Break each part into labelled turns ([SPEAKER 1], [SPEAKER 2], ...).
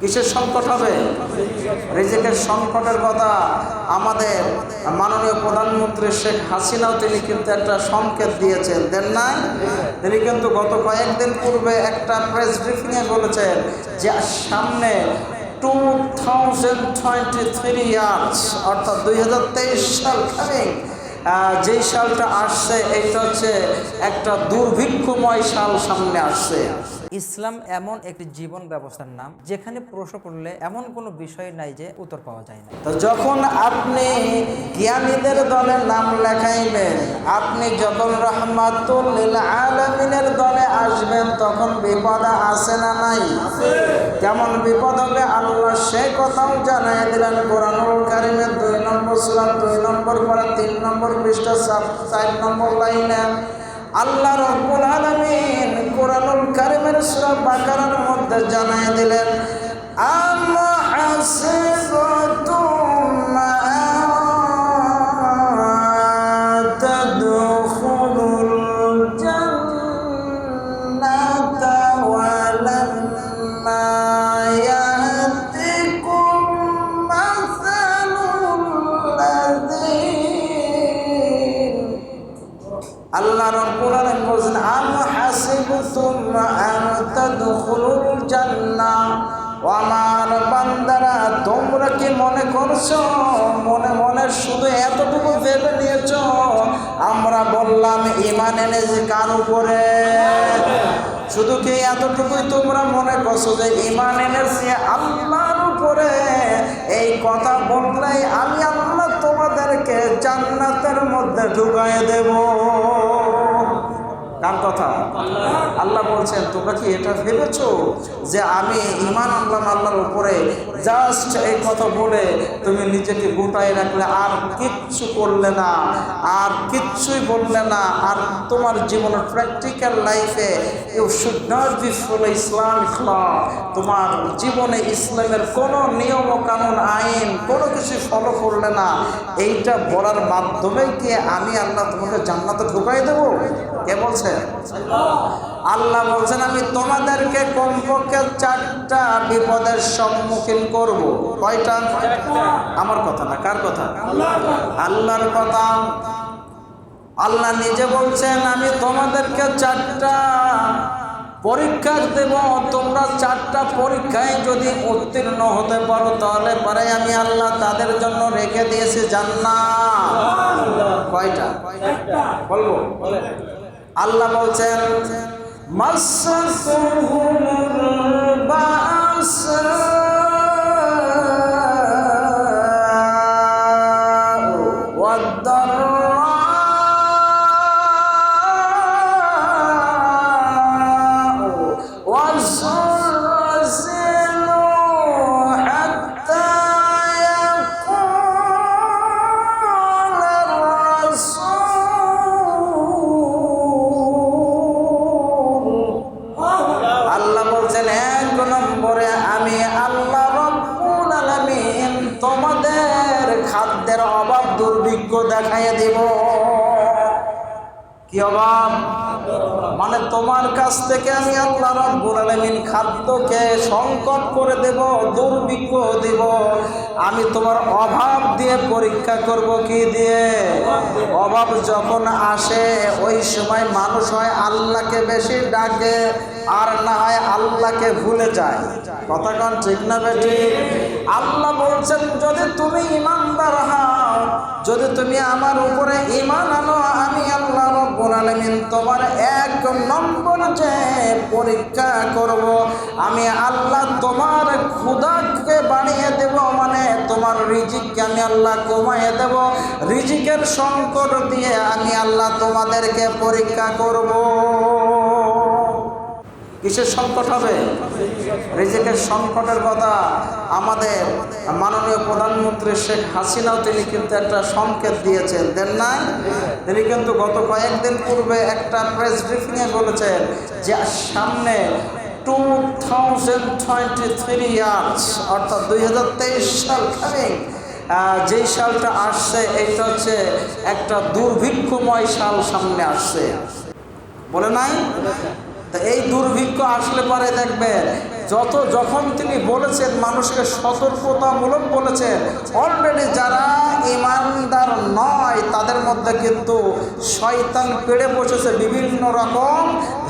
[SPEAKER 1] কিসের সংকট হবে? রিজিকের সংকটের কথা আমাদের মাননীয় প্রধানমন্ত্রী শেখ হাসিনাও তিনি কিন্তু একটা সংকেত দিয়েছেন, দেন নাই? তিনি কিন্তু গত কয়েকদিন পূর্বে একটা প্রেস ব্রিফিংয়ে বলেছেন যে সামনে two thousand twenty three years অর্থাৎ দুই হাজার তেইশ সাল কামিং যেই সালটা আসছে এটা হচ্ছে একটা দুর্ভিক্ষময় সাল সামনে আসছে।
[SPEAKER 2] ইসলাম এমন একটি জীবন ব্যবস্থার নাম, যেখানে প্রশ্ন করলে এমন কোনো বিষয় নাই যে উত্তর পাওয়া যায় না।
[SPEAKER 1] তো যখন আপনি জ্ঞানীদের দলে নাম লেখাইবেন, আপনি যখন রহমাতুল্লিল আলমিনের দলে আসবেন, তখন বিপদ আছে না নাই? কেমন বিপদ হবে আল্লাহ সে কথাও জানাই দিলেন, কোরআনুল কারিমের দুই নম্বর সুরাত দুই নম্বর পরে, তিন নম্বর পৃষ্ঠা চার নম্বর লাইনে। আল্লাহ রব্বুল আলামিন কোরআনুল কারিমের সূরা বাকারার মধ্যে জানায় দিলেন আল্লাহ হাসিবাতুম আল্লাহ রাব্বুল আলামিন বলেন আম হাসিবতুম আন তাদখুলুল জান্নাহ? ও আমার বান্দারা, তোমরা কি মনে করছ? মনে মনে শুধু এতটুকু ভেবে নিয়েছো? আমরা বললাম ইমান এনেছে কার উপরে? শুধু কি এতটুকুই তোমরা মনে করছ যে ইমান এনেছে আল্লাহর উপরে এই কথা বললেই আমি আল্লাহ তোমাদেরকে জান্নাতের মধ্যে ঢুকাই দেব। কার কথা। আল্লাহ বলছেন, তোমরা কি এটা ভেবেছো যে আমি ইমান আল্লাহ আল্লাহর উপরে? জাস্ট এই কথা বলে তুমি নিজেকে গোটায় রাখলে, আর কিচ্ছু করলে না, আর কিচ্ছুই বললে না, আর তোমার জীবনের প্র্যাকটিক্যাল লাইফে ফলো ইসলাম তোমার জীবনে ইসলামের কোনো নিয়ম কানুন আইন, কোনো কিছু ফলো করলে না। এইটা বলার মাধ্যমে কি আমি আল্লাহ তোমাকে জান্নাতে ঢুকাই দেবো? কে বলছে? আল্লাহ বলছেন আমি তোমাদেরকে কমপক্ষে চারটা বিপদের সম্মুখীন করব। কয়টা? আমার কথা না কার কথা? আল্লাহর কথা। আল্লাহ নিজে বলছেন আমি তোমাদেরকে চারটা পরীক্ষা দেব। তোমরা চারটা পরীক্ষায় যদি উত্তীর্ণ হতে পারো তাহলে পরে আমি আল্লাহ তাদের জন্য রেখে দিয়েছি জান্নাত। কয়টা? বলব? আল্লাহ বলছেন মাসসুহুমুল বাসা খাদ্যের অভাব দুর্ভিক্ষ দেখাইয়া দিব। কি অভাব? মানে তোমার কাছ থেকে আমি আল্লাহ রব্বুল আলামিন খাদ্যকে সংকট করে দেব, দুর্ভিক্ষ দিব। আমি তোমার অভাব দিয়ে পরীক্ষা করব কি দিয়ে? অভাব যখন আসে, ওই সময় মানুষ হয় আল্লাহকে বেশি ডাকে, আর না হয় আল্লাহকে ভুলে যায়। কথা ঠিক না বেটি? আল্লাহ বলছেন, যদি তুমি ইমানদার হও, যদি তুমি আমার উপরে ইমান আনো তোমার এক নম্বর যে পরীক্ষা করব, আমি আল্লাহ তোমার ক্ষুদাকে বানিয়ে দেব মানে তোমার রিজিককে আমি আল্লাহ কমাইয়ে দেব। রিজিকের সংকট দিয়ে আমি আল্লাহ তোমাদেরকে পরীক্ষা করব। কিসের সংকট হবে? রিজিকের সংকটের কথা আমাদের মাননীয় প্রধানমন্ত্রী শেখ হাসিনাও তিনি কিন্তু একটা সংকেত দিয়েছেন। দেন নাই? তিনি কিন্তু গত কয়েকদিন পূর্বে একটা প্রেস ব্রিফিংয়ে বলেছেন যে সামনে two thousand twenty three years অর্থাৎ দুই হাজার তেইশ সাল কামিং যেই সালটা আসছে, এইটা হচ্ছে একটা দুর্ভিক্ষময় সাল সামনে আসছে। বলে নাই? তা এই দুর্ভিক্ষ আসলে পরে দেখবেন। যত যখন তিনি বলেছেন, মানুষকে সতর্কতামূলক বলেছেন অলরেডি যারা ইমানদার নয়, তাদের মধ্যে কিন্তু শয়তান পেড়ে বসেছে বিভিন্ন রকম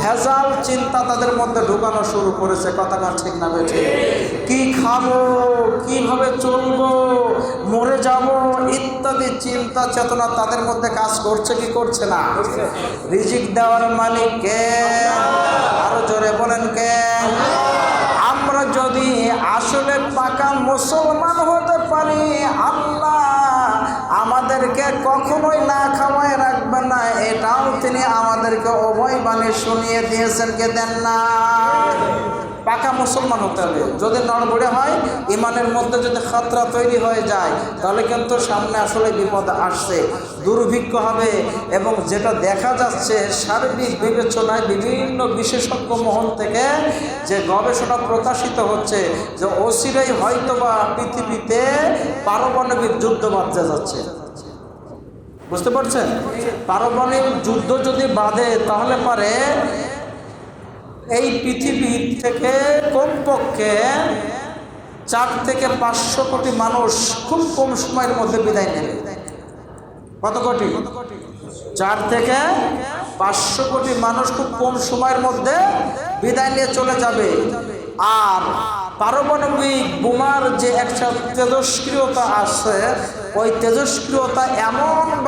[SPEAKER 1] ভেজাল চিন্তা তাদের মধ্যে ঢুকানো শুরু করেছে। কথাটা ঠিক না বেঠে। কি খাব, কীভাবে চলবো, মরে যাব ইত্যাদি চিন্তা চেতনা তাদের মধ্যে কাজ করছে কি করছে না? রিজিক দেওয়ার মালিক কে? আরও জোরে বলেন কে? আমরা যদি আসলে পাকা মুসলমান হতে পারি, আল্লাহ আমাদেরকে কখনোই না খাওয়ায় রাখবেন না। এটাও তিনি আমাদেরকে অভয় বাণী শুনিয়ে দিয়েছেন, কে দেন না? পাকা মুসলমান হতে হবে। যদি নড়বড়ে হয়, ইমানের মধ্যে যদি খাতরা তৈরি হয়ে যায়, তাহলে কিন্তু সামনে আসলে বিপদ আসছে। দুর্ভিক্ষ হবে এবং যেটা দেখা যাচ্ছে, সার্বিক বিবেচনায় বিভিন্ন বিশেষজ্ঞ মহল থেকে যে গবেষণা প্রকাশিত হচ্ছে, যে অচিরেই হয়তোবা পৃথিবীতে পারমাণবিক যুদ্ধ বাঁধতে যাচ্ছে। বুঝতে পারছেন? পারমাণবিক যুদ্ধ যদি বাঁধে, তাহলে পারে এই পৃথিবী থেকে কমপক্ষে চার থেকে পাঁচশো কোটি মানুষ খুব কম সময়ের মধ্যে বিদায় নেবে। কত কোটি? চার থেকে পাঁচশো কোটি মানুষ খুব কম সময়ের মধ্যে বিদায় নিয়ে চলে যাবে। আর পারমাণবিক বোমার যে একটা তেজস্ক্রিয়তা আছে, ওই তেজস্ক্রিয়তা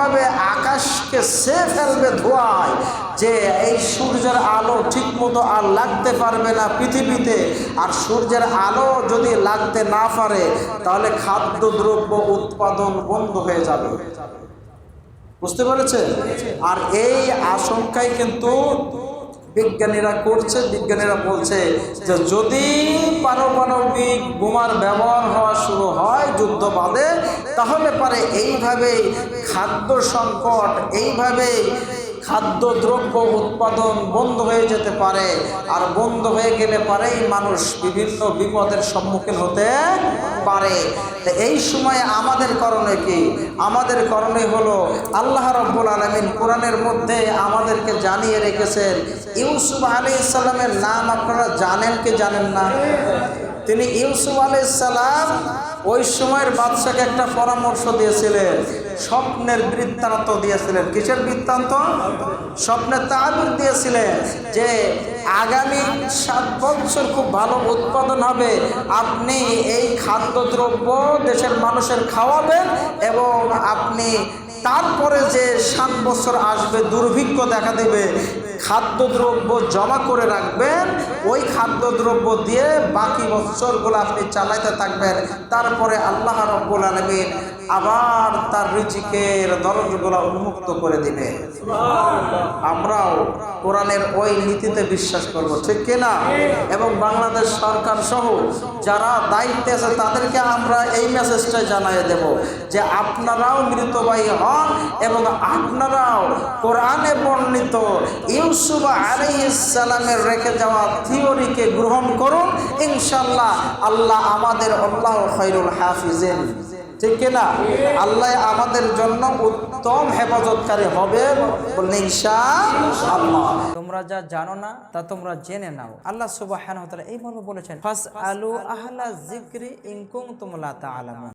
[SPEAKER 1] এমনভাবে আকাশকে সে ফেলবে ধোয়ায়, যে এই সূর্যের আলো ঠিকমতো আর লাগতে পারবে না পৃথিবীতে, আর সূর্যের আলো যদি লাগতে না পারে, তাহলে খাদ্যদ্রব্য উৎপাদন বন্ধ হয়ে যাবে। বুঝতে পেরেছে আর এই আশঙ্কায় কিন্তু বিজ্ঞানীরা করছে, বিজ্ঞানীরা বলছে যে যদি পারমাণবিক বোমার ব্যবহার হওয়া শুরু হয় যুদ্ধ বাদে তাহলে পারে এইভাবে খাদ্য সংকট, এইভাবেই খাদ্যদ্রব্য উৎপাদন বন্ধ হয়ে যেতে পারে। আর বন্ধ হয়ে গেলে পারেই মানুষ বিভিন্ন বিপদের সম্মুখীন হতে পারে। এই সময় আমাদের করণে কি? আমাদের করণে হলো আল্লাহ রব্বুল আলমিন কোরআনের মধ্যে আমাদেরকে জানিয়ে রেখেছেন, ইউসুফ আলী ইসলামের নাম আপনারা জানেন কি জানেন না? তিনি ইউসুফ সালাম ওই সময়ের বাদশাকে একটা পরামর্শ দিয়েছিলেন। স্বপ্নের বৃত্তান্ত দিয়েছিলেন। কিসের বৃত্তান্ত? স্বপ্নের তাবির দিয়েছিলেন যে আগামী সাত বছর খুব ভালো উৎপাদন হবে। আপনি এই খাদ্যদ্রব্য দেশের মানুষের খাওয়াবেন এবং আপনি তারপরে যে সাত বছর আসবে, দুর্ভিক্ষ দেখা দেবে, খাদ্যদ্রব্য জমা করে রাখবেন, ওই খাদ্যদ্রব্য দিয়ে বাকি বছরগুলো আপনি চালাইতে থাকবেন। তারপরে আল্লাহ রব্বুল আলমিন আবার তার রিচিকের দরজগুলো উন্মুক্ত করে দিবে। আমরাও কোরআনের ওই নীতিতে বিশ্বাস করব, ঠিক কিনা? এবং বাংলাদেশ সরকার সহ যারা দায়িত্বে আছে, তাদেরকে আমরা এই মেসেজটা জানিয়ে দেব যে আপনারাও মৃতবাহী হন এবং আপনারাও কোরআনে বর্ণিত ইউসুফ আলাইসালামের রেখে যাওয়া থিওরিকে গ্রহণ করুন। ইনশাল্লাহ আল্লাহ আমাদের আল্লাহ খৈরুল হাফিজেন। ঠিক কিনা আল্লাহ আমাদের জন্য উত্তম হেফাজতকারী হবে আল্লাহ
[SPEAKER 2] তোমরা যা জানো না তা তোমরা জেনে নাও। আল্লাহ সুবাহ বলেছেন ফাস আলু আহলা জিক্রি ইনকুম তোমলা তা